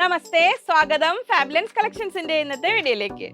നമസ്തേ സ്വാഗതം. ഫാബുലൻസ് കളക്ഷൻസിന്റെ ഇന്നത്തെ വീഡിയോയിലേക്ക്.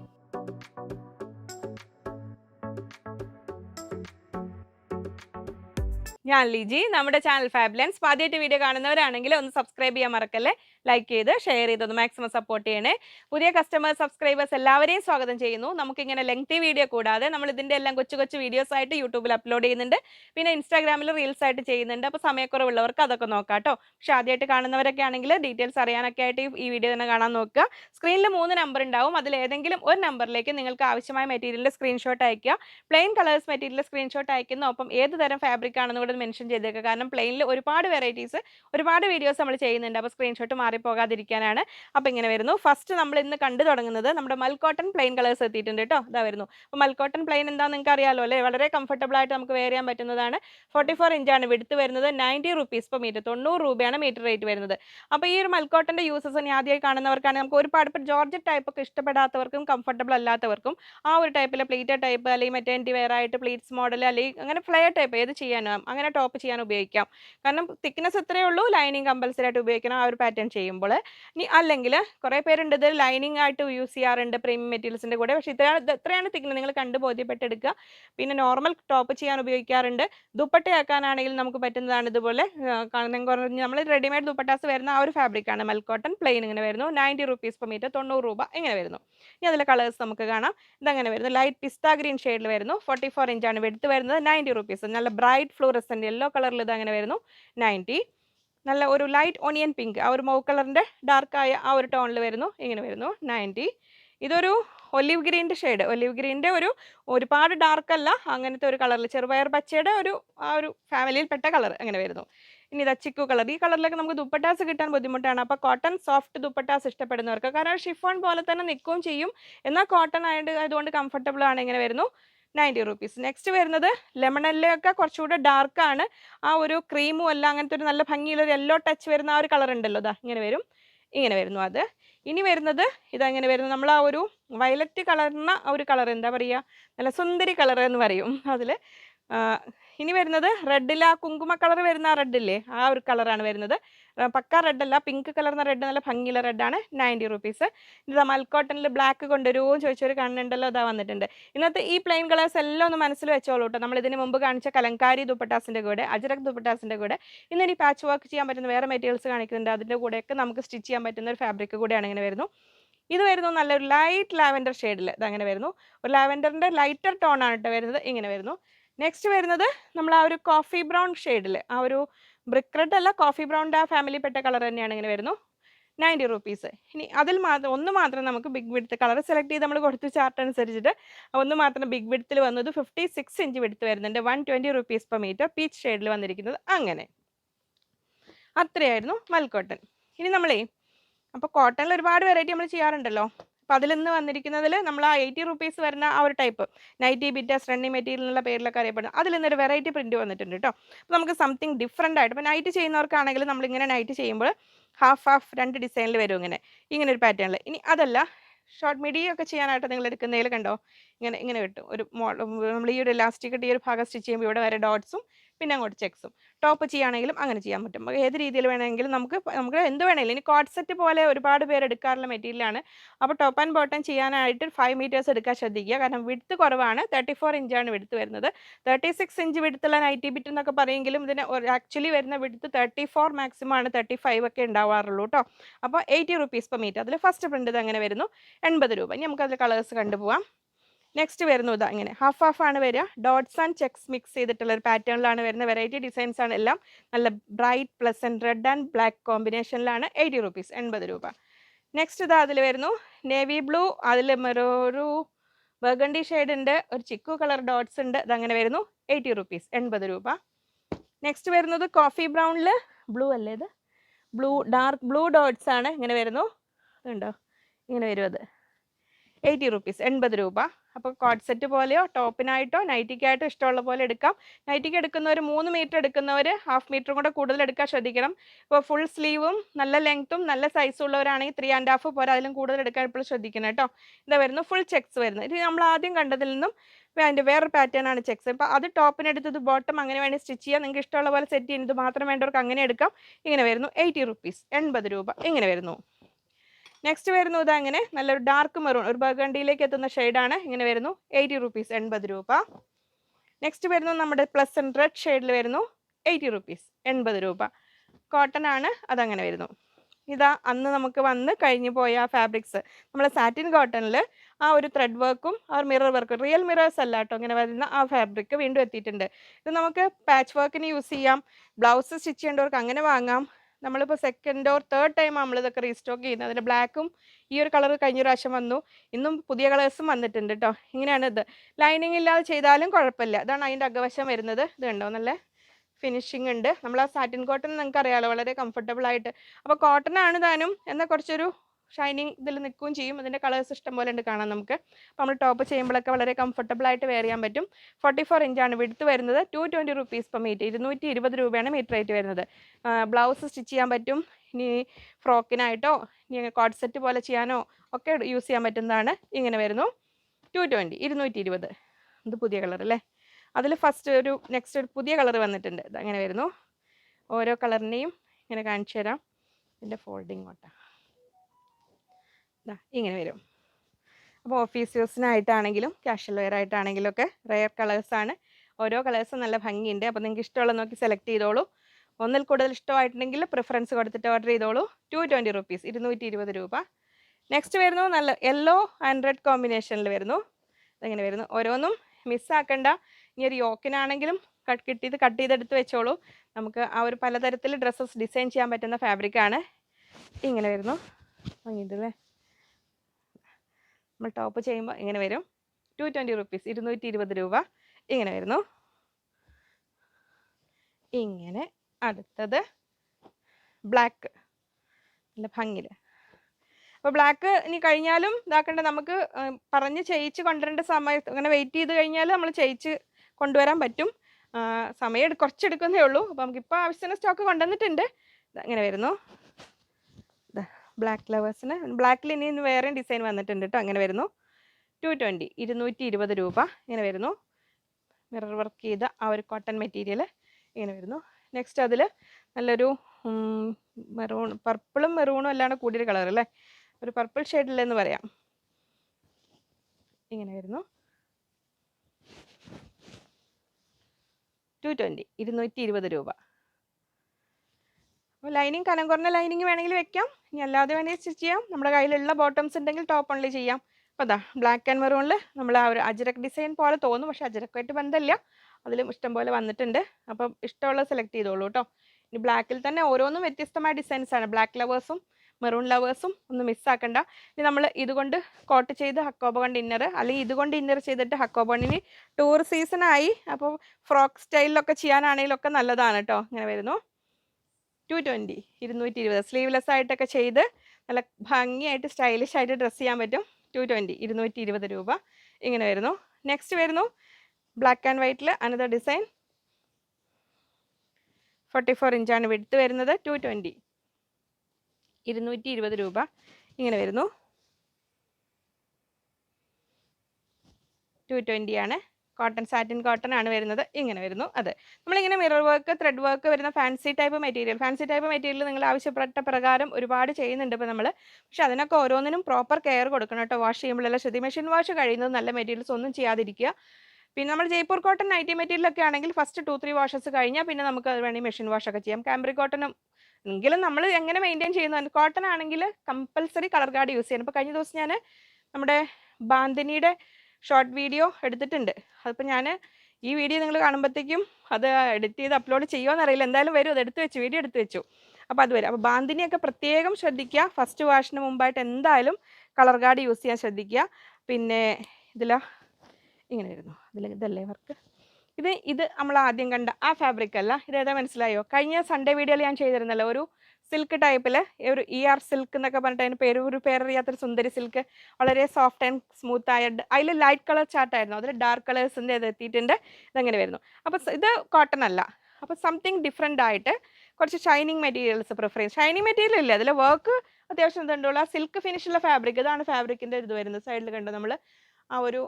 ഞാൻ ലിജി. നമ്മുടെ ചാനൽ ഫാബുലൻസ് ആദ്യമായിട്ട് വീഡിയോ കാണുന്നവരാണെങ്കിൽ ഒന്ന് സബ്സ്ക്രൈബ് ചെയ്യാൻ മറക്കല്ലേ? ലൈക്ക് ചെയ്ത് ഷെയർ ചെയ്ത് ഒന്ന് മാക്സിമം സപ്പോർട്ട് ചെയ്യണേ. പുതിയ കസ്റ്റമേഴ്സ് സബ്സ്ക്രൈബേഴ്സ് എല്ലാവരെയും സ്വാഗതം ചെയ്യുന്നു. നമുക്കിങ്ങനെ ലെങ്തി വീഡിയോ കൂടാതെ നമ്മൾ ഇതിന്റെ എല്ലാം കൊച്ചു കൊച്ചു വീഡിയോസ് ആയിട്ട് യൂട്യൂബിൽ അപ്ലോഡ് ചെയ്യുന്നുണ്ട്. പിന്നെ ഇൻസ്റ്റാഗ്രാമിൽ റീൽസ് ആയിട്ട് ചെയ്യുന്നുണ്ട്. അപ്പോൾ സമയക്കുറവുള്ളവർക്ക് അതൊക്കെ നോക്കാം കേട്ടോ. പക്ഷെ ആദ്യമായിട്ട് കാണുന്നവരൊക്കെ ആണെങ്കിൽ ഡീറ്റെയിൽസ് അറിയാനൊക്കെ ആയിട്ട് ഈ- വീഡിയോ തന്നെ കാണാൻ നോക്കുക. സ്ക്രീനിൽ മൂന്ന് നമ്പർ ഉണ്ടാവും. അതിൽ ഏതെങ്കിലും ഒരു നമ്പറിലേക്ക് നിങ്ങൾക്ക് ആവശ്യമായ മെറ്റീരിയലിന്റെ സ്ക്രീൻഷോട്ട് അയക്കുക പ്ലെയിൻ കളേഴ്സ് മെറ്റീരിയൽ സ്ക്രീൻഷോട്ട് അയക്കുന്ന ഒപ്പം ഏത് തരം ഫാബ്രിക് ആണെന്ന് കൂടെ മെൻഷൻ ചെയ്തേക്കുക. കാരണം പ്ലെയിനിൽ ഒരുപാട് വെറൈറ്റീസ് ഒരുപാട് വീഡിയോസ് നമ്മൾ ചെയ്യുന്നുണ്ട്. അപ്പോൾ സ്ക്രീൻഷോട്ട് മാറിപ്പോകാതിരിക്കാനാണ് അപ്പോൾ ഇങ്ങനെ വരുന്നു. ഫസ്റ്റ് നമ്മൾ ഇന്ന് കണ്ടു തുടങ്ങുന്നത് നമ്മുടെ മൽക്കോട്ടൺ പ്ലെയിൻ കളേഴ്സ് എത്തിയിട്ടുണ്ട് കേട്ടോ. ഇതാ വരുന്നു. അപ്പോൾ മൽക്കോട്ടൺ പ്ലെയിൻ എന്താണെന്ന് നിങ്ങൾക്ക് അറിയാലോ അല്ലേ? വളരെ കംഫർട്ടബിൾ ആയിട്ട് നമുക്ക് വെയർ ചെയ്യാൻ പറ്റുന്നതാണ്. ഫോർട്ടി ഫോർ ഇഞ്ചാണ് വിടുത്ത് വരുന്നത്. നയന്റി റുപ്പീസ് പെർ മീറ്റർ തൊണ്ണൂറ് രൂപയാണ് മീറ്റർ റേറ്റ് വരുന്നത്. അപ്പോൾ ഈ ഒരു മൽക്കോട്ടന്റെ യൂസസ് ഇനി ആദ്യമായി കാണുന്നവർക്കാണ് നമുക്ക് ഒരുപാട് ഇപ്പോൾ ജോർജറ്റ് ടൈപ്പ് ഒക്കെ ഇഷ്ടപ്പെടാത്തവർക്കും കംഫർട്ടബിൾ അല്ലാത്തവർക്കും ആ ഒരു ടൈപ്പിലെ പ്ലീറ്റഡ് ടൈപ്പ് അല്ലെങ്കിൽ മെറ്റേണിറ്റി വെയർ ആയിട്ട് പ്ലീറ്റ്സ് മോഡൽ അല്ലെങ്കിൽ അങ്ങനെ ഫ്ലെയർ ടൈപ്പ് ഏത് ചെയ്യാനും അങ്ങനെ ടോപ്പ് ചെയ്യാൻ ഉപയോഗിക്കാം. കാരണം തിക്നെസ് എത്രയേ ഉള്ളൂ ലൈനിങ് കമ്പൽസറി ആയിട്ട് ഉപയോഗിക്കണം ആ ഒരു പാറ്റേൺ ചെയ്യുമ്പോൾ ഇനി അല്ലെങ്കിൽ കുറേ പേരുണ്ട് ഇത് ലൈനിങ് ആയിട്ട് യൂസ് ചെയ്യാറുണ്ട് പ്രീമിയം മെറ്റീരിയൽസിന്റെ കൂടെ. പക്ഷേ ഇത്രയാണ് ഇത്രയാണ് എത്രയാണ് നിങ്ങൾ കണ്ട് ബോധ്യപ്പെട്ടെടുക്കുക. പിന്നെ നോർമൽ ടോപ്പ് ചെയ്യാൻ ഉപയോഗിക്കാറുണ്ട്. ദുപ്പട്ടയാക്കാനാണെങ്കിൽ നമുക്ക് പറ്റുന്നതാണ് ഇതുപോലെ കുറഞ്ഞ് നമ്മൾ റെഡിമെയ്ഡ് ദുപ്പട്ടാസ് വരുന്ന ആ ഒരു ഫാബ്രിക്കാണ് മൽക്കോട്ടൺ പ്ലെയിൻ ഇങ്ങനെ വരുന്നു. നയന്റി റുപ്പീസ് പെർ മീറ്റർ തൊണ്ണൂറ് രൂപ ഇങ്ങനെ വരുന്നു. ഇനി അതിലെ കളേഴ്സ് നമുക്ക് കാണാം. ഇതങ്ങനെ വരുന്നു. ലൈറ്റ് പിസ്ത ഗ്രീൻ ഷെയ്ഡിൽ വരുന്നു. ഫോർട്ടി ഫോർ ഇഞ്ചാണ് വെടുത്ത് വരുന്നത് നയന്റി റുപ്പീസ് നല്ല ബ്രൈറ്റ് ഫ്ലൂറസെന്റ് യെല്ലോ കളറിൽ ഇത് അങ്ങനെ വരുന്നു. നയന്റി നല്ല ഒരു ലൈറ്റ് ഓണിയൻ പിങ്ക് ആ ഒരു മൗ കളറിന്റെ ഡാർക്കായ ആ ഒരു ടോണിൽ വരുന്നു. ഇങ്ങനെ വരുന്നു. നയന്റി ഇതൊരു ഒലിവ് ഗ്രീന്റെ ഷെയ്ഡ് ഒലിവ് ഗ്രീന്റെ ഒരു ഒരുപാട് ഡാർക്ക് അല്ല. അങ്ങനത്തെ ഒരു കളറിൽ ചെറുപയർ പച്ചയുടെ ഒരു ആ ഒരു ഫാമിലിയിൽപ്പെട്ട കളർ അങ്ങനെ വരുന്നു. ഇനി ഇതാ ചിക്കു കളർ ഈ കളറിലൊക്കെ നമുക്ക് ദുപ്പട്ടാസ് കിട്ടാൻ ബുദ്ധിമുട്ടാണ്. അപ്പോൾ കോട്ടൺ സോഫ്റ്റ് ദുപ്പട്ടാസ് ഇഷ്ടപ്പെടുന്നവർക്ക്. കാരണം ഷിഫോൺ പോലെ തന്നെ നിൽക്കുകയും ചെയ്യും. എന്നാൽ കോട്ടൺ ആയത് ആയതുകൊണ്ട് കംഫർട്ടബിൾ ആണ് ഇങ്ങനെ വരുന്നു. Ninety rupees. നെക്സ്റ്റ് വരുന്നത് ലെമണല്ലൊക്കെ കുറച്ചുകൂടെ ഡാർക്കാണ് ആ ഒരു ക്രീമും അല്ല അങ്ങനത്തെ ഒരു നല്ല ഭംഗിയുള്ള ഒരു യെല്ലോ ടച്ച് വരുന്ന ആ ഒരു കളർ ഉണ്ടല്ലോ. ഇതാ ഇങ്ങനെ വരും. ഇങ്ങനെ വരുന്നു അത്. ഇനി വരുന്നത് ഇതങ്ങനെ വരുന്നു. നമ്മൾ ആ ഒരു വയലറ്റ് കളർന്ന ഒരു കളർ എന്താ പറയുക നല്ല സുന്ദരി കളർ എന്ന് പറയും അതിൽ ഇനി വരുന്നത് റെഡിൽ ആ കുങ്കുമ കളർ വരുന്ന റെഡില്ലേ ആ ഒരു കളറാണ് വരുന്നത്. പക്ക റെഡല്ല പിങ്ക് കളർന്ന റെഡ് നല്ല ഭംഗിയുള്ള റെഡാണ് നയന്റി റുപ്പീസ് ഇതാ മൽക്കോട്ടനിൽ ബ്ലാക്ക് കൊണ്ടുവരുമോ ചോദിച്ചൊരു കണ്ണുണ്ടല്ലോ അതാ വന്നിട്ടുണ്ട്. ഇന്നത്തെ ഈ പ്ലെയിൻ കളേഴ്സ് എല്ലാം ഒന്ന് മനസ്സിൽ വെച്ചോളൂ കേട്ടോ നമ്മൾ ഇതിന് മുമ്പ് കാണിച്ച കലങ്കാരി ദുപ്പട്ടാസിന്റെ കൂടെ അജരക് ദുപ്പട്ടാസിന്റെ കൂടെ ഇന്നിനി ഇനി പാച്ച് വർക്ക് ചെയ്യാൻ പറ്റുന്ന വേറെ മെറ്റീരിയൽസ് കാണിക്കുന്നുണ്ട്. അതിന്റെ കൂടെയൊക്കെ നമുക്ക് സ്റ്റിച്ച് ചെയ്യാൻ പറ്റുന്ന ഒരു ഫാബ്രിക് കൂടെയാണ് ഇങ്ങനെ വരുന്നു. ഇത് വരുന്നു നല്ലൊരു ലൈറ്റ് ലാവൻഡർ ഷെയ്ഡിൽ ഇത് അങ്ങനെ വരുന്നു. ഒരു ലാവൻഡറിന്റെ ലൈറ്റർ ടോൺ ആണ് കേട്ടോ വരുന്നത് ഇങ്ങനെ വരുന്നു. നെക്സ്റ്റ് വരുന്നത് നമ്മൾ ആ ഒരു കോഫി ബ്രൗൺ ഷെയ്ഡിൽ ആ ഒരു ബ്രിക്ക് റെഡ് അല്ല കോഫി ബ്രൗണിന്റെ ആ ഫാമിലിപ്പെട്ട കളർ തന്നെയാണ് ഇങ്ങനെ വരുന്നു. നയന്റി റുപ്പീസ് ഇനി അതിൽ മാത്രം ഒന്ന് മാത്രം നമുക്ക് ബിഗ് വിഡ്ത്ത് കളർ സെലക്ട് ചെയ്ത് നമ്മൾ കൊടുത്ത ചാർട്ട് അനുസരിച്ചിട്ട് ഒന്ന് മാത്രം ബിഗ് വിഡ്ത്തിൽ വന്നത് ഫിഫ്റ്റി സിക്സ് ഇഞ്ച് വിഡ്ത്ത് വരുന്നുണ്ട് one twenty rupees per metre peach ഷെയ്ഡിൽ വന്നിരിക്കുന്നത് അങ്ങനെ. അത്രയായിരുന്നു മൽക്കോട്ടൺ ഇനി നമ്മളേ അപ്പോൾ കോട്ടണിൽ ഒരുപാട് വെറൈറ്റി നമ്മൾ ചെയ്യാറുണ്ടല്ലോ. അപ്പോൾ അതിൽ നിന്ന് വന്നിരിക്കുന്നതിൽ നമ്മൾ ആ എയ്റ്റി റുപ്പീസ് വരുന്ന ആ ഒരു ടൈപ്പ് നൈറ്റി ബിറ്റാസ് റണ്ണി മെറ്റീരിയൽ എന്നുള്ള പേരിലൊക്കെ അറിയപ്പെടുന്നത് അതിൽ നിന്നൊരു വെറൈറ്റി പ്രിന്റ് വന്നിട്ടുണ്ട് കേട്ടോ അപ്പോൾ നമുക്ക് സംതിങ് ഡിഫറെന്റ് ആയിട്ട് ഇപ്പോൾ നൈറ്റ് ചെയ്യുന്നവർക്കാണെങ്കിൽ നമ്മളിങ്ങനെ നൈറ്റ് ചെയ്യുമ്പോൾ ഹാഫ് ഹാഫ് രണ്ട് ഡിസൈനിൽ വരും ഇങ്ങനെ. ഇങ്ങനെ ഒരു പാറ്റേണിൽ ഇനി അതല്ല ഷോർട്ട് മിഡി ഒക്കെ ചെയ്യാനായിട്ട് നിങ്ങൾ എടുക്കുന്നതിൽ കണ്ടോ? ഇങ്ങനെ ഇങ്ങനെ കിട്ടും. ഒരു നമ്മൾ ഈ ഒരു ലാസ്റ്റിക്കിട്ട് ഈ ഒരു ഭാഗം സ്റ്റിച്ച് ചെയ്യുമ്പോൾ ഇവിടെ വരെ ഡോട്ട്സും പിന്നെ അങ്ങോട്ട് ചെക്സും ടോപ്പ് ചെയ്യുകയാണെങ്കിലും അങ്ങനെ ചെയ്യാൻ പറ്റും. ഏത് രീതിയിൽ വേണമെങ്കിലും നമുക്ക് നമുക്ക് എന്ത് വേണമെങ്കിലും ഇനി കോട്ട് സെറ്റ് പോലെ ഒരുപാട് പേര് എടുക്കാറുള്ള മെറ്റീരിയലാണ് അപ്പോൾ ടോപ്പ് ആൻഡ് ബോട്ടം ചെയ്യാനായിട്ട് ഫൈവ് മീറ്റേഴ്സ് എടുക്കാൻ ശ്രദ്ധിക്കുക. കാരണം വിടുത്ത് കുറവാണ്. തേർട്ടി ഫോർ ഇഞ്ചാണ് വിടുത്ത് വരുന്നത്. തേർട്ടി സിക്സ് ഇഞ്ച് വിടുത്തുള്ള നൈറ്റി ബിറ്റ് എന്നൊക്കെ പറയുമെങ്കിലും ഇതിന് ആക്ച്വലി വരുന്ന വിടുത്ത് തേർട്ടി ഫോർ മാക്സിമം ആണ്. തേർട്ടി ഫൈവ് ഒക്കെ ഉണ്ടാവാറുള്ളൂ കേട്ടോ. അപ്പോൾ എയ്റ്റി റുപ്പീസ് പെർ മീറ്റർ. അതിൽ ഫസ്റ്റ് പ്രിന്റ് ഇത് അങ്ങനെ വരുന്നു? എൺപത് രൂപ. ഇനി നമുക്ക് അതിൽ കളേഴ്സ് കണ്ടുപോകാം നെക്സ്റ്റ് വരുന്നു ഇതാ ഇങ്ങനെ. ഹാഫ് ഹാഫ് ആണ് വരിക. ഡോട്ട്സ് ആൻഡ് ചെക്സ് മിക്സ് ചെയ്തിട്ടുള്ള ഒരു പാറ്റേണിലാണ് വരുന്നത് വെറൈറ്റി ഡിസൈൻസ് ആണ് എല്ലാം. നല്ല bright pleasant red and black കോമ്പിനേഷനിലാണ് eighty rupees എൺപത് രൂപ. നെക്സ്റ്റ് ഇതാ അതിൽ വരുന്നു. നേവി ബ്ലൂ അതിൽ ഒരു ബർഗണ്ടി ഷെയ്ഡ് ഉണ്ട് ഒരു ചിക്കു കളർ ഡോട്ട്സ് ഉണ്ട് അതങ്ങനെ വരുന്നു. എയ്റ്റി റുപ്പീസ് എൺപത് രൂപ. നെക്സ്റ്റ് വരുന്നത് കോഫി ബ്രൗണിൽ ബ്ലൂ അല്ലേ ഇത്? ബ്ലൂ ഡാർക്ക് ബ്ലൂ ഡോട്ട്സ് ആണ് ഇങ്ങനെ വരുന്നു. ഉണ്ടോ ഇങ്ങനെ വരും അത്. എയ്റ്റി റുപ്പീസ് എൺപത് രൂപ. അപ്പോൾ കോട്ട് സെറ്റ് പോലെയോ ടോപ്പിനായിട്ടോ നൈറ്റിക്കായിട്ടോ ഇഷ്ടമുള്ള പോലെ എടുക്കാം. നൈറ്റിക്ക് എടുക്കുന്നവർ മൂന്ന് മീറ്റർ എടുക്കുന്നവർ ഹാഫ് മീറ്ററും കൂടെ കൂടുതൽ എടുക്കാൻ ശ്രദ്ധിക്കണം. ഇപ്പോൾ ഫുൾ സ്ലീവും നല്ല ലെങ്ത്തും നല്ല സൈസും ഉള്ളവരാണെങ്കിൽ ത്രീ ആൻഡ് ഹാഫ് പോരാ അതിലും കൂടുതൽ എടുക്കാൻ എപ്പോഴും ശ്രദ്ധിക്കണം കേട്ടോ. ഇതാ വരുന്നു ഫുൾ ചെക്സ് വരുന്നത് ഇത് നമ്മൾ ആദ്യം കണ്ടതിൽ നിന്നും അതിന്റെ വേറൊരു പാറ്റേൺ ആണ് ചെക്സ് ഇപ്പോൾ അത് ടോപ്പിനെടുത്തത് ബോട്ടം അങ്ങനെ വേണ്ടി സ്റ്റിച്ച് ചെയ്യാം. നിങ്ങൾക്ക് ഇഷ്ടമുള്ള പോലെ സെറ്റ് ചെയ്യുന്നത് മാത്രം വേണ്ടവർക്ക് അങ്ങനെ എടുക്കാം. ഇങ്ങനെ വരുന്നു. എയ്റ്റി റുപ്പീസ് എൺപത് രൂപ ഇങ്ങനെ വരുന്നു. നെക്സ്റ്റ് വരുന്നു ഇത് അങ്ങനെ നല്ലൊരു ഡാർക്ക് മെറൂൺ ഒരു ബർഗണ്ടിയിലേക്ക് എത്തുന്ന ഷെയ്ഡാണ് ഇങ്ങനെ വരുന്നു. എയ്റ്റി റുപ്പീസ് എൺപത് രൂപ. നെക്സ്റ്റ് വരുന്നു നമ്മുടെ പ്ലസ് ആൻഡ് റെഡ് ഷെയ്ഡിൽ വരുന്നു. എയ്റ്റി റുപ്പീസ് എൺപത് രൂപ. കോട്ടൺ ആണ്. അതങ്ങനെ വരുന്നു. ഇതാ അന്ന് നമുക്ക് വന്ന് കഴിഞ്ഞു പോയ ആ ഫാബ്രിക്സ് നമ്മളെ സാറ്റിൻ കോട്ടണിൽ ആ ഒരു ത്രെഡ് വർക്കും ആ ഒരു മിറർ വർക്കും റിയൽ മിറേഴ്സ് അല്ല കേട്ടോ ഇങ്ങനെ വരുന്ന ആ ഫാബ്രിക് വീണ്ടും എത്തിയിട്ടുണ്ട്. ഇത് നമുക്ക് പാച്ച് വർക്കിന് യൂസ് ചെയ്യാം. ബ്ലൗസ് സ്റ്റിച്ച് ചെയ്യേണ്ടവർക്ക് അങ്ങനെ വാങ്ങാം. നമ്മളിപ്പോൾ സെക്കൻഡ് ഓർ തേർഡ് ടൈം നമ്മൾ ഇതൊക്കെ റീസ്റ്റോക്ക് ചെയ്യുന്നത്. അതിന്റെ ബ്ലാക്കും ഈ ഒരു കളർ കഴിഞ്ഞ പ്രാവശ്യം വന്നു. ഇന്നും പുതിയ കളേഴ്സും വന്നിട്ടുണ്ട് കേട്ടോ ഇങ്ങനെയാണ് ഇത്. ലൈനിങ് ഇല്ലാതെ ചെയ്താലും കുഴപ്പമില്ല. ഇതാണ് അതിന്റെ അകവശം വരുന്നത്. ഇത് കണ്ടോ? നല്ല ഫിനിഷിംഗ് ഉണ്ട്. നമ്മൾ ആ സാറ്റിൻ കോട്ടൺ നിങ്ങൾക്ക് അറിയാലോ വളരെ കംഫർട്ടബിൾ ആയിട്ട്. അപ്പോൾ കോട്ടൺ ആണ് താനും. എന്നാൽ കുറച്ചൊരു ഷൈനിങ് ഇതിൽ നിൽക്കുകയും ചെയ്യും. അതിന്റെ കളേഴ്സ് ഇഷ്ടം പോലെ ഉണ്ട് കാണാൻ നമുക്ക്. അപ്പോൾ നമ്മൾ ടോപ്പ് ചെയ്യുമ്പോഴൊക്കെ വളരെ കംഫർട്ടബിൾ ആയിട്ട് വെയർ ചെയ്യാൻ പറ്റും. ഫോർട്ടി ഫോർ ഇഞ്ചാണ് വിടുത്ത് വരുന്നത്. Two twenty rupees per metre ഇരുന്നൂറ്റി ഇരുപത് രൂപയാണ് മീറ്റർ റേറ്റ് വരുന്നത്. ബ്ലൗസ് സ്റ്റിച്ച് ചെയ്യാൻ പറ്റും. ഇനി ഫ്രോക്കിനായിട്ടോ ഇനി കോഡ് സെറ്റ് പോലെ ചെയ്യാനോ ഒക്കെ യൂസ് ചെയ്യാൻ പറ്റുന്നതാണ്. ഇങ്ങനെ വരുന്നു. ടു ട്വന്റി ഇരുന്നൂറ്റി ഇരുപത് ഇത് പുതിയ കളർ അല്ലേ? അതിൽ ഫസ്റ്റ് ഒരു നെക്സ്റ്റ് ഒരു പുതിയ കളർ വന്നിട്ടുണ്ട്. അങ്ങനെ വരുന്നു. ഓരോ കളറിനെയും ഇങ്ങനെ കാണിച്ചു തരാം. ഇതിന്റെ ഫോൾഡിങ് ഓട്ടാ ദാ ഇങ്ങനെ വരും. അപ്പോൾ ഓഫീസ് യൂസിനായിട്ടാണെങ്കിലും കാഷ്വൽ വെയർ ആയിട്ടാണെങ്കിലും ഒക്കെ റെയർ കളേഴ്സാണ് ഓരോ കളേഴ്സും നല്ല ഭംഗിയുണ്ട്. അപ്പോൾ നിങ്ങൾക്ക് ഇഷ്ടമുള്ള നോക്കി സെലക്ട് ചെയ്തോളൂ. ഒന്നിൽ കൂടുതൽ ഇഷ്ടമായിട്ടുണ്ടെങ്കിൽ പ്രിഫറൻസ് കൊടുത്തിട്ട് ഓർഡർ ചെയ്തോളൂ. ടു ട്വന്റി റുപ്പീസ് ഇരുന്നൂറ്റി ഇരുപത് രൂപ. നെക്സ്റ്റ് വരുന്നു നല്ല യെല്ലോ ആൻഡ് റെഡ് കോമ്പിനേഷനിൽ വരുന്നു. അതെങ്ങനെ വരുന്നു? ഓരോന്നും മിസ്സാക്കണ്ട ഇനി ഒരു യോക്കിനാണെങ്കിലും കട്ട് കിട്ടിയത് കട്ട് ചെയ്തെടുത്ത് വെച്ചോളൂ. നമുക്ക് ആ ഒരു പലതരത്തിൽ ഡ്രസ്സസ് ഡിസൈൻ ചെയ്യാൻ പറ്റുന്ന ഫാബ്രിക്കാണ് ഇങ്ങനെ വരുന്നു. ഭംഗിയുണ്ടല്ലേ? നമ്മൾ ടോപ്പ് ചെയ്യുമ്പോൾ ഇങ്ങനെ വരും. ടു ട്വന്റി റുപ്പീസ് ഇരുന്നൂറ്റി ഇരുപത് രൂപ. ഇങ്ങനെ വരുന്നു. ഇങ്ങനെ അടുത്തത് ബ്ലാക്ക് നല്ല ഭംഗിയിൽ അപ്പോൾ ബ്ലാക്ക് ഇനി കഴിഞ്ഞാലും ഇതാക്കേണ്ട നമുക്ക് പറഞ്ഞു ചെയ്യിച്ച് കൊണ്ടുവരേണ്ട സമയത്ത് അങ്ങനെ വെയിറ്റ് ചെയ്ത് കഴിഞ്ഞാൽ നമ്മൾ ചെയ്യിച്ച് കൊണ്ടുവരാൻ പറ്റും. സമയം കുറച്ചെടുക്കുന്നേ ഉള്ളൂ. അപ്പോൾ നമുക്കിപ്പോൾ ആവശ്യത്തിന് സ്റ്റോക്ക് കൊണ്ടുവന്നിട്ടുണ്ട്. ഇങ്ങനെ വരുന്നു. ബ്ലാക്ക് ഫ്ലവേഴ്സിന് ബ്ലാക്കിൽ ഇനി ഇന്ന് വേറെയും ഡിസൈൻ വന്നിട്ടുണ്ട് കേട്ടോ അങ്ങനെ വരുന്നു. ടു ട്വന്റി ഇരുന്നൂറ്റി ഇരുപത് രൂപ ഇങ്ങനെ വരുന്നു. മിറർ വർക്ക് ചെയ്ത ആ ഒരു കോട്ടൺ മെറ്റീരിയൽ ഇങ്ങനെ വരുന്നു. നെക്സ്റ്റ് അതിൽ നല്ലൊരു മെറൂൺ പർപ്പിളും മെറൂണും അല്ലാണ്ട് കൂടിയൊരു കളർ അല്ലേ? ഒരു പർപ്പിൾ ഷെയ്ഡിലെന്ന് പറയാം. ഇങ്ങനെ വരുന്നു. ടു ട്വന്റി ഇരുന്നൂറ്റി ഇരുപത് രൂപ. അപ്പോൾ ലൈനിങ് കനം കുറഞ്ഞ ലൈനിങ് വേണമെങ്കിൽ വെക്കാം. ഇനി അല്ലാതെ വേണമെങ്കിൽ സ്റ്റിച്ച് ചെയ്യാം. നമ്മുടെ കയ്യിലുള്ള ബോട്ടംസ് ഉണ്ടെങ്കിൽ ടോപ്പ് ഓൺലി ചെയ്യാം. അപ്പോൾ അതാ ബ്ലാക്ക് ആൻഡ് മെറൂണിൽ നമ്മൾ ആ ഒരു അജരക് ഡിസൈൻ പോലെ തോന്നും. പക്ഷേ അജരക്കായിട്ട് ബന്ധമില്ല. അതിലും ഇഷ്ടം പോലെ വന്നിട്ടുണ്ട്. അപ്പം ഇഷ്ടമുള്ളത് സെലക്ട് ചെയ്തോളൂ കേട്ടോ. ഇനി ബ്ലാക്കിൽ തന്നെ ഓരോന്നും വ്യത്യസ്തമായ ഡിസൈൻസ് ആണ്. ബ്ലാക്ക് ലവേഴ്സും മെറൂൺ ലവേഴ്സും ഒന്നും മിസ്സാക്കണ്ട ഇനി നമ്മൾ ഇതുകൊണ്ട് കോട്ട് ചെയ്ത് ഹക്കോബ കൊണ്ട് ഇന്നർ അല്ലെങ്കിൽ ഇതുകൊണ്ട് ഇന്നർ ചെയ്തിട്ട് ഹക്കോബണിന് ടൂർ സീസണായി അപ്പോൾ ഫ്രോക്ക് സ്റ്റൈലിലൊക്കെ ചെയ്യാനാണെങ്കിലൊക്കെ നല്ലതാണ് കേട്ടോ. ഇങ്ങനെ വരുന്നു. ടു ട്വന്റി ഇരുന്നൂറ്റി ഇരുപത് സ്ലീവ്ലെസ് ആയിട്ടൊക്കെ ചെയ്ത് നല്ല ഭംഗിയായിട്ട് സ്റ്റൈലിഷ് ആയിട്ട് ഡ്രസ്സ് ചെയ്യാൻ പറ്റും. ടു ട്വന്റി ഇരുന്നൂറ്റി ഇരുപത് രൂപ. ഇങ്ങനെ വരുന്നു. നെക്സ്റ്റ് വരുന്നു. ബ്ലാക്ക് ആൻഡ് വൈറ്റിൽ അനദർ ഡിസൈൻ ഫോർട്ടി ഫോർ ഇഞ്ചാണ് വിടുത്ത് വരുന്നത്. ടു ട്വന്റി ഇരുന്നൂറ്റി ഇരുപത് രൂപ. ഇങ്ങനെ വരുന്നു. ടു ട്വന്റി ആണ്. കോട്ടൺ സാറ്റിൻ കോട്ടൺ ആണ് വരുന്നത്. ഇങ്ങനെ വരുന്നു. അത്. നമ്മളിങ്ങനെ മിറർ വർക്ക് ത്രെഡ് വർക്ക് വരുന്ന fancy type material fancy type material നിങ്ങൾ ആവശ്യപ്പെട്ട പ്രകാരം ഒരുപാട് ചെയ്യുന്നുണ്ട് ഇപ്പോൾ നമ്മൾ പക്ഷെ അതിനൊക്കെ ഓരോന്നിനും പ്രോപ്പർ കെയർ കൊടുക്കണം കേട്ടോ. വാഷ് ചെയ്യുമ്പോഴല്ല ശ്രദ്ധി മെഷീൻ വാഷ് കഴിയുന്നത് നല്ല മെറ്റീരിയൽസ് ഒന്നും ചെയ്യാതിരിക്കുക. പിന്നെ നമ്മൾ ജയ്പൂർ കോട്ടൺ നൈറ്റി മെറ്റീരിയലൊക്കെ ആണെങ്കിൽ ഫസ്റ്റ് ടു ത്രീ വാഷസ് കഴിഞ്ഞാൽ പിന്നെ നമുക്ക് വേണമെങ്കിൽ മെഷീൻ വാഷൊക്കെ ചെയ്യാം. കാംബ്രി കോട്ടനും എങ്കിലും നമ്മൾ എങ്ങനെ മെയിന്റെയിൻ ചെയ്യുന്നു? കോട്ടൺ ആണെങ്കിൽ കമ്പൽസറി കളർ ഗാർഡ് യൂസ് ചെയ്യണം. ഇപ്പോൾ കഴിഞ്ഞ ദിവസം ഞാൻ നമ്മുടെ ബാന്തിനിയുടെ ഷോർട്ട് വീഡിയോ എടുത്തിട്ടുണ്ട്. അതിപ്പോൾ ഞാൻ ഈ വീഡിയോ നിങ്ങൾ കാണുമ്പോഴത്തേക്കും അത് എഡിറ്റ് ചെയ്ത് അപ്ലോഡ് ചെയ്യുമോ അറിയില്ല. എന്തായാലും വരും. അത് എടുത്ത് വെച്ചു. വീഡിയോ എടുത്ത് വെച്ചു. അപ്പോൾ അത് വരും. അപ്പോൾ ബാന്തിനിയൊക്കെ പ്രത്യേകം ശ്രദ്ധിക്കുക. ഫസ്റ്റ് വാഷിന് മുമ്പായിട്ട് എന്തായാലും കളർ ഗാർഡ് യൂസ് ചെയ്യാൻ ശ്രദ്ധിക്കുക. പിന്നെ ഇതിലാ ഇങ്ങനെ വരുന്നു. ഇതിൽ ഇതല്ലേ വർക്ക്? ഇത് ഇത് നമ്മൾ ആദ്യം കണ്ട ആ ഫാബ്രിക് അല്ല. ഇതേതാ മനസ്സിലായോ? കഴിഞ്ഞ സൺഡേ വീഡിയോയിൽ ഞാൻ ചെയ്തിരുന്നല്ലോ. ഒരു സിൽക്ക് ടൈപ്പിൽ ഒരു ഇ ആർ സിൽക്ക് എന്നൊക്കെ പറഞ്ഞിട്ട് അതിന് പേര് ഒരു പേരറിയാത്തൊരു സുന്ദരി സിൽക്ക് വളരെ സോഫ്റ്റ് ആൻഡ് സ്മൂത്ത് ആയ അതിൽ ലൈറ്റ് കളർ ചാർട്ടായിരുന്നു അതിൽ ഡാർക്ക് കളേഴ്സിന്റെ ഇത് എത്തിയിട്ടുണ്ട്. ഇതങ്ങനെ വരുന്നു. അപ്പോൾ ഇത് കോട്ടൺ അല്ല. അപ്പോൾ സംതിങ് ഡിഫറെന്റ് ആയിട്ട് കുറച്ച് ഷൈനിങ് മെറ്റീരിയൽസ് പ്രിഫർ ചെയ്യും ഷൈനിങ് മെറ്റീരിയൽ ഇല്ല? അതിൽ വർക്ക് അത്യാവശ്യം ഇതുണ്ടുള്ള സിൽക്ക് ഫിനിഷുള്ള ഫാബ്രിക് ഇതാണ് ഫാബ്രിക്കിന്റെ ഇത് വരുന്നത്. സൈഡിൽ കണ്ടോ നമ്മൾ ആ ഒരു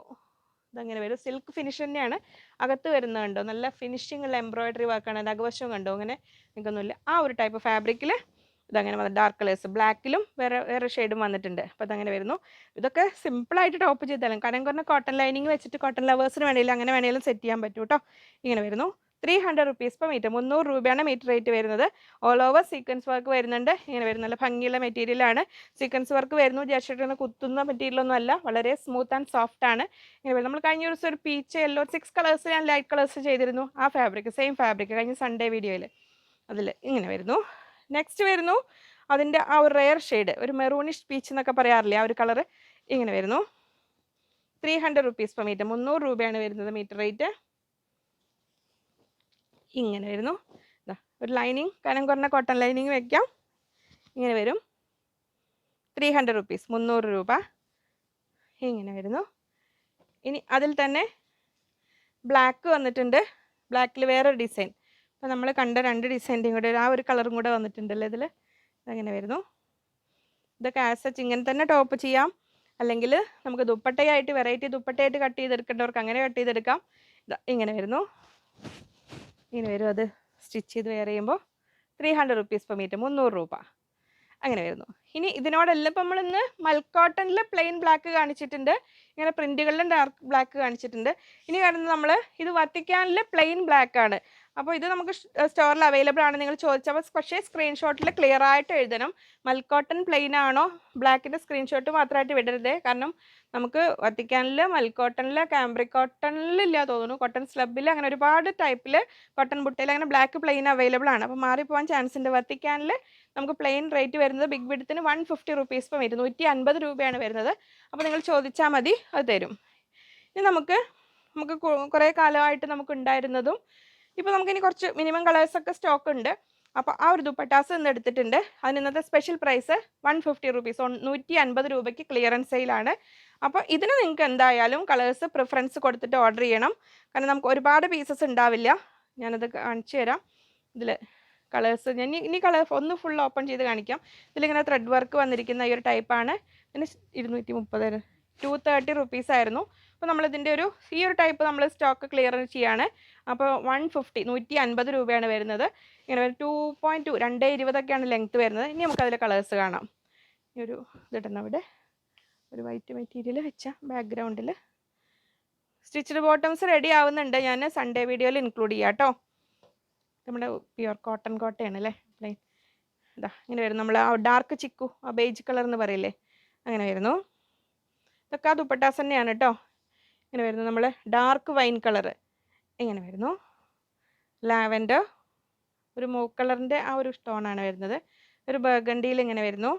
ഇതങ്ങനെ വരും. സിൽക്ക് ഫിനിഷ് തന്നെയാണ്. അകത്ത് വരുന്നത് കണ്ടോ? നല്ല ഫിനിഷിംഗ് ഉള്ള എംബ്രോയിഡറി വർക്കാണ് അകവശവും കണ്ടോ? അങ്ങനെ നിൽക്കുന്നില്ല. ആ ഒരു ടൈപ്പ് ഫാബ്രിക്കിൽ ഇതങ്ങനെ വന്ന് ഡാർക്ക് കളേഴ്സ് ബ്ലാക്കിലും വേറെ വേറെ ഷെയ്ഡും വന്നിട്ടുണ്ട്. അപ്പോൾ അതങ്ങനെ വരുന്നു. ഇതൊക്കെ സിമ്പിളായിട്ട് ടോപ്പ് ചെയ്താലും കാരണം കുറഞ്ഞ കോട്ടൺ ലൈനിങ് വെച്ചിട്ട് കോട്ടൺ ലവേഴ്സിന് വേണമെങ്കിലും അങ്ങനെ വേണമെങ്കിലും സെറ്റ് ചെയ്യാൻ പറ്റും കേട്ടോ ഇങ്ങനെ വരുന്നു. Three hundred rupees per metre മുന്നൂറ് രൂപയാണ് മീറ്റർ റേറ്റ് വരുന്നത്. ഓൾ ഓവർ സീക്വൻസ് വർക്ക് വരുന്നുണ്ട്. ഇങ്ങനെ വരുന്ന. നല്ല ഭംഗിയുള്ള മെറ്റീരിയലാണ് സീക്വൻസ് വർക്ക് വരുന്നു. ജസ്റ്റ് കുത്തുന്ന മെറ്റീരിയലൊന്നും അല്ല. വളരെ സ്മൂത്ത് ആൻഡ് സോഫ്റ്റ് ആണ്. ഇങ്ങനെ നമ്മൾ കഴിഞ്ഞ ദിവസം ഒരു പീച്ച് യെല്ലോ സിക്സ് കളേഴ്സ് ഞാൻ ലൈറ്റ് കളേഴ്സ് ചെയ്തിരുന്നു. ആ ഫാബ്രിക് സെയിം ഫാബ്രിക് കഴിഞ്ഞ സൺഡേ വീഡിയോയിൽ അതിൽ ഇങ്ങനെ വരുന്നു. നെക്സ്റ്റ് വരുന്നു. അതിന്റെ ആ ഒരു റെയർ ഷെയ്ഡ് ഒരു മെറൂണിഷ് പീച്ച് എന്നൊക്കെ പറയാറില്ലേ? ആ ഒരു കളറ് ഇങ്ങനെ വരുന്നു. Three hundred rupees per metre മുന്നൂറ് രൂപയാണ് വരുന്നത് മീറ്റർ റേറ്റ് ഇങ്ങനെ വരുന്നു ഒരു ലൈനിങ് കനം കുറഞ്ഞ കോട്ടൺ ലൈനിങ് വെക്കാം. ഇങ്ങനെ വരും. ത്രീ ഹൺഡ്രഡ് റുപ്പീസ് മുന്നൂറ് രൂപ. ഇങ്ങനെ വരുന്നു ഇനി അതിൽ തന്നെ ബ്ലാക്ക് വന്നിട്ടുണ്ട്. ബ്ലാക്കിൽ വേറൊരു ഡിസൈൻ അപ്പോൾ നമ്മൾ കണ്ട രണ്ട് ഡിസൈന്റെയും കൂടെ ആ ഒരു കളറും കൂടെ വന്നിട്ടുണ്ടല്ലോ ഇതിൽ അങ്ങനെ വരുന്നു. ഇതൊക്കെ ആസ് സച്ച് ഇങ്ങനെ തന്നെ ടോപ്പ് ചെയ്യാം. അല്ലെങ്കിൽ നമുക്ക് ദുപ്പട്ടയായിട്ട് വെറൈറ്റി ദുപ്പട്ടയായിട്ട് കട്ട് ചെയ്തെടുക്കേണ്ടവർക്ക് അങ്ങനെ കട്ട് ചെയ്തെടുക്കാം. ഇങ്ങനെ വരുന്നു. ഇങ്ങനെ വരും അത് സ്റ്റിച്ച് ചെയ്ത് വെയർ ചെയ്യുമ്പോൾ three hundred rupees per metre മുന്നൂറ് രൂപ. അങ്ങനെ വരുന്നു. ഇനി ഇതിനോടെല്ലാം ഇപ്പം നമ്മളിന്ന് മൽക്കോട്ടണിൽ പ്ലെയിൻ ബ്ലാക്ക് കാണിച്ചിട്ടുണ്ട്. ഇങ്ങനെ പ്രിന്റുകളിലും ഡാർക്ക് ബ്ലാക്ക് കാണിച്ചിട്ടുണ്ട്. ഇനി കാണുന്നത് നമ്മൾ ഇത് വത്തിക്കാനിൽ പ്ലെയിൻ ബ്ലാക്ക് ആണ്. അപ്പോൾ ഇത് നമുക്ക് സ്റ്റോറിൽ അവൈലബിൾ ആണ്. നിങ്ങൾ ചോദിച്ചപ്പോൾ പക്ഷേ സ്ക്രീൻഷോട്ടിൽ ക്ലിയർ ആയിട്ട് എഴുതണം. മൽക്കോട്ടൺ പ്ലെയിൻ ആണോ? ബ്ലാക്കിന്റെ സ്ക്രീൻഷോട്ട് മാത്രമായിട്ട് വിടരുത് കാരണം നമുക്ക് വത്തിക്കാനിൽ മൽക്കോട്ടണിൽ കാംബ്രിക് കോട്ടണിൽ ഇല്ല തോന്നുന്നു. കോട്ടൺ സ്ലബിൽ അങ്ങനെ ഒരുപാട് ടൈപ്പിൽ കോട്ടൺ ബുട്ടയിൽ അങ്ങനെ ബ്ലാക്ക് പ്ലെയിൻ അവൈലബിൾ ആണ്. അപ്പോൾ മാറിപ്പോകാൻ ചാൻസ് ഉണ്ട്. വത്തിക്കാനിൽ നമുക്ക് പ്ലെയിൻ റേറ്റ് വരുന്നത് ബിഗ് വിഡത്തിന് വൺ ഫിഫ്റ്റി റുപ്പീസ് ഇപ്പം വരും നൂറ്റി അൻപത് രൂപയാണ് വരുന്നത്. അപ്പോൾ നിങ്ങൾ ചോദിച്ചാൽ മതി അത് തരും. ഇനി നമുക്ക് നമുക്ക് കുറേ കാലമായിട്ട് നമുക്ക് ഉണ്ടായിരുന്നതും ഇപ്പോൾ നമുക്കിനി കുറച്ച് മിനിമം കളേഴ്സൊക്കെ സ്റ്റോക്ക് ഉണ്ട്. അപ്പോൾ ആ ഒരു ദുപ്പട്ടാസ് ഇന്ന് എടുത്തിട്ടുണ്ട്. അതിന് ഇന്നത്തെ special price one fifty rupees നൂറ്റി അൻപത് രൂപയ്ക്ക് ക്ലിയറൻസ് സെയിലാണ് അപ്പോൾ ഇതിന് നിങ്ങൾക്ക് എന്തായാലും കളേഴ്സ് പ്രിഫറൻസ് കൊടുത്തിട്ട് ഓർഡർ ചെയ്യണം. കാരണം നമുക്ക് ഒരുപാട് പീസസ് ഉണ്ടാവില്ല. ഞാനത് കാണിച്ചു തരാം. ഇതിൽ കളേഴ്സ് ഞാൻ ഇനി- കളർ ഒന്ന് ഫുൾ ഓപ്പൺ ചെയ്ത് കാണിക്കാം. ഇതിലിങ്ങനെ ത്രെഡ് വർക്ക് വന്നിരിക്കുന്ന ഈ ഒരു ടൈപ്പാണ് ഇതിന് ഇരുന്നൂറ്റി മുപ്പത് ടു തേർട്ടി റുപ്പീസ് ആയിരുന്നു. അപ്പോൾ നമ്മളിതിന്റെ ഒരു ഈ ഒരു ടൈപ്പ് നമ്മൾ സ്റ്റോക്ക് ക്ലിയർ ചെയ്യാണ്. അപ്പോൾ വൺ ഫിഫ്റ്റി നൂറ്റി അൻപത് രൂപയാണ് വരുന്നത്. ഇങ്ങനെ ടു പോയിന്റ് ടു രണ്ട് ഇരുപതൊക്കെയാണ് ലെങ്ത്ത് വരുന്നത്. ഇനി നമുക്കതിലെ കളേഴ്സ് കാണാം. ഈ ഒരു ഇതിടുന്ന അവിടെ. ഒരു വൈറ്റ് മെറ്റീരിയൽ വെച്ച ബാക്ക്ഗ്രൗണ്ടിൽ സ്റ്റിച്ചഡ് ബോട്ടംസ് റെഡി ആവുന്നുണ്ട്. ഞാൻ സൺഡേ വീഡിയോയിൽ ഇൻക്ലൂഡ് ചെയ്യാം കേട്ടോ നമ്മുടെ പ്യുവർ കോട്ടൺ കോട്ടയാണ് അല്ലേ? പ്ലെയിൻ ഇതാ ഇങ്ങനെ വരുന്നു നമ്മൾ ആ ഡാർക്ക് ചിക്കു ആ ബേജ് കളർ എന്ന് പറയില്ലേ? അങ്ങനെ വരുന്നു. ഇതൊക്കെ ആ ദുപ്പട്ടാസ് തന്നെയാണ് കേട്ടോ ഇങ്ങനെ വരുന്നു? നമ്മൾ ഡാർക്ക് വൈൻ കളറ് ഇങ്ങനെ വരുന്നു? ലാവൻഡർ ഒരു മൂ കളറിന്റെ ആ ഒരു സ്റ്റോണാണ് വരുന്നത്. ഒരു ബർഗണ്ടിയിൽ ഇങ്ങനെ വരുന്നു.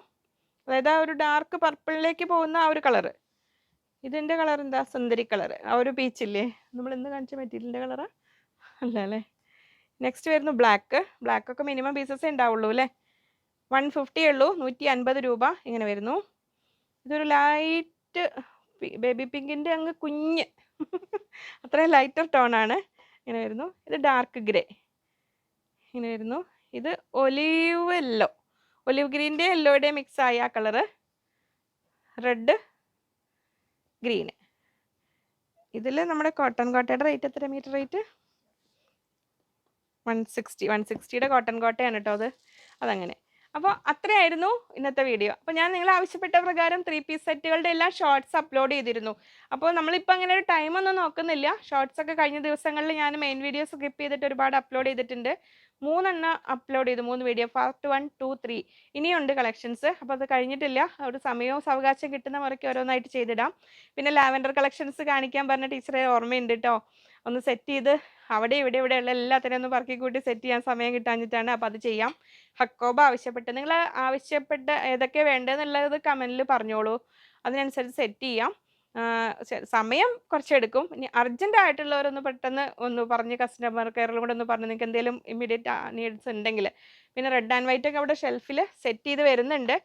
അതായത് ആ ഒരു ഡാർക്ക് പർപ്പിളിലേക്ക് പോകുന്ന ആ ഒരു കളറ് ഇതിന്റെ കളർ എന്താ? സുന്ദരി കളർ ആ ഒരു പീച്ചില്ലേ നമ്മൾ ഇന്ന് കാണിച്ച മെറ്റീരിയലിന്റെ കളറാ അല്ല അല്ലേ? നെക്സ്റ്റ് വരുന്നു ബ്ലാക്ക് ബ്ലാക്ക് ഒക്കെ മിനിമം പീസസേ ഉണ്ടാവുള്ളൂ അല്ലേ? വൺ ഫിഫ്റ്റി ഉള്ളൂ. നൂറ്റി അൻപത് രൂപ ഇങ്ങനെ വരുന്നു. ഇതൊരു ലൈറ്റ് ബേബി പിങ്കിന്റെ അങ്ങ് കുഞ്ഞ്. അത്രയും ലൈറ്റർ ടോണാണ് ഇങ്ങനെ വരുന്നു. ഇത് ഡാർക്ക് ഗ്രേ ഇങ്ങനെ വരുന്നു. ഇത് ഒലീവ് യെല്ലോ ഒലിവ് ഗ്രീന്റെ എല്ലോയുടെ മിക്സ് ആയ കളറ് റെഡ് ഗ്രീന് ഇതിൽ നമ്മുടെ കോട്ടൺ കോട്ടയുടെ റേറ്റ് എത്ര metre rate one sixty one സിക്സ്റ്റിയുടെ cotton കോട്ടയാണ് കേട്ടോ അത്. അതങ്ങനെ. അപ്പോൾ അത്രയായിരുന്നു ഇന്നത്തെ വീഡിയോ. അപ്പോൾ ഞാൻ നിങ്ങൾ ആവശ്യപ്പെട്ട പ്രകാരം ത്രീ പീസ് സെറ്റുകളുടെ എല്ലാം ഷോർട്സ് അപ്ലോഡ് ചെയ്തിരുന്നു. അപ്പോൾ നമ്മളിപ്പോൾ അങ്ങനെ ഒരു ടൈമൊന്നും നോക്കുന്നില്ല. ഷോർട്സ് ഒക്കെ കഴിഞ്ഞ ദിവസങ്ങളിൽ ഞാൻ മെയിൻ വീഡിയോ സ്കിപ്പ് ചെയ്തിട്ട് ഒരുപാട് അപ്ലോഡ് ചെയ്തിട്ടുണ്ട്. മൂന്നെണ്ണം അപ്ലോഡ് ചെയ്തു. മൂന്ന് video part one two three ഇനിയുണ്ട് കളക്ഷൻസ് അപ്പോൾ അത് കഴിഞ്ഞിട്ടില്ല. ഒരു സമയവും സാവകാശം കിട്ടുന്ന മുറയ്ക്ക് ഓരോന്നായിട്ട് ചെയ്തിടാം. പിന്നെ ലാവൻഡർ കളക്ഷൻസ് കാണിക്കാൻ പറഞ്ഞ ടീച്ചറെ ഓർമ്മയുണ്ട് കേട്ടോ ഒന്ന് സെറ്റ് ചെയ്ത് അവിടെ ഇവിടെ ഇവിടെ ഉള്ള എല്ലാത്തിനും ഒന്ന് പറക്കി കൂട്ടി സെറ്റ് ചെയ്യാൻ സമയം കിട്ടാഞ്ഞിട്ടാണ് അപ്പോൾ അത് ചെയ്യാം. ഹക്കോബ ആവശ്യപ്പെട്ട് നിങ്ങൾ ആവശ്യപ്പെട്ട ഏതൊക്കെ വേണ്ടതെന്നുള്ളത് കമന്റിൽ പറഞ്ഞോളൂ. അതിനനുസരിച്ച് സെറ്റ് ചെയ്യാം. സമയം കുറച്ചെടുക്കും ഇനി അർജന്റ് ആയിട്ടുള്ളവരൊന്ന് പെട്ടെന്ന് ഒന്ന് പറഞ്ഞ് കസ്റ്റമർ കെയറിൽ കൂടെ ഒന്ന് പറഞ്ഞ് നിങ്ങൾക്ക് എന്തെങ്കിലും ഇമ്മീഡിയറ്റ് നീഡ്സ് ഉണ്ടെങ്കിൽ. പിന്നെ റെഡ് ആൻഡ് വൈറ്റ് ഒക്കെ അവിടെ ഷെൽഫിൽ സെറ്റ് ചെയ്ത് വരുന്നുണ്ട്.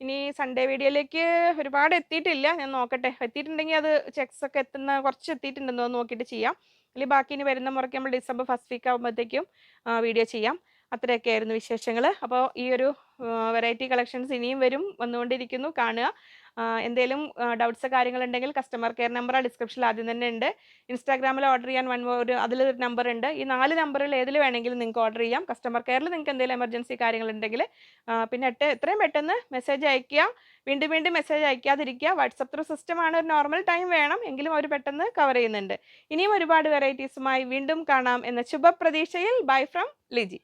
ഇനി സൺഡേ വീഡിയോയിലേക്ക് ഒരുപാട് എത്തിയിട്ടില്ല. ഞാൻ നോക്കട്ടെ. എത്തിയിട്ടുണ്ടെങ്കിൽ അത് ചെക്സ് ഒക്കെ എത്തുന്ന കുറച്ച് എത്തിയിട്ടുണ്ടെന്നോ നോക്കിയിട്ട് ചെയ്യാം. അല്ലെങ്കിൽ ബാക്കി ഇനി വരുന്ന മുറയ്ക്ക് നമ്മൾ ഡിസംബർ ഫസ്റ്റ് വീക്ക് ആകുമ്പോഴത്തേക്കും വീഡിയോ ചെയ്യാം. അത്രയൊക്കെയായിരുന്നു വിശേഷങ്ങൾ അപ്പോൾ ഈ ഒരു വെറൈറ്റി കളക്ഷൻസ് ഇനിയും വരും വന്നുകൊണ്ടിരിക്കുന്നു. കാണുക. എന്തെങ്കിലും ഡൗട്ട്സ് കാര്യങ്ങളുണ്ടെങ്കിൽ കസ്റ്റമർ കെയർ നമ്പർ ഡിസ്ക്രിപ്ഷനിൽ ആദ്യം തന്നെ ഉണ്ട്. ഇൻസ്റ്റാഗ്രാമിൽ ഓർഡർ ചെയ്യാൻ വൺ ഒരു അതിലൊരു നമ്പർ ഉണ്ട്. ഈ നാല് നമ്പറിൽ ഏതിൽ വേണമെങ്കിലും നിങ്ങൾക്ക് ഓർഡർ ചെയ്യാം. കസ്റ്റമർ കെയറിൽ നിങ്ങൾക്ക് എന്തെങ്കിലും എമർജൻസി കാര്യങ്ങളുണ്ടെങ്കിൽ പിന്നെ എട്ട് എത്രയും പെട്ടെന്ന് മെസ്സേജ് അയക്കുക വീണ്ടും വീണ്ടും മെസ്സേജ് അയക്കാതിരിക്കുക വാട്സപ്പ് ത്രൂ സിസ്റ്റമാണ് ഒരു നോർമൽ ടൈം വേണം. എങ്കിലും അവർ പെട്ടെന്ന് കവർ ചെയ്യുന്നുണ്ട്. ഇനിയും ഒരുപാട് വെറൈറ്റീസുമായി വീണ്ടും കാണാം എന്ന ശുഭപ്രതീക്ഷയിൽ. Bye from Liji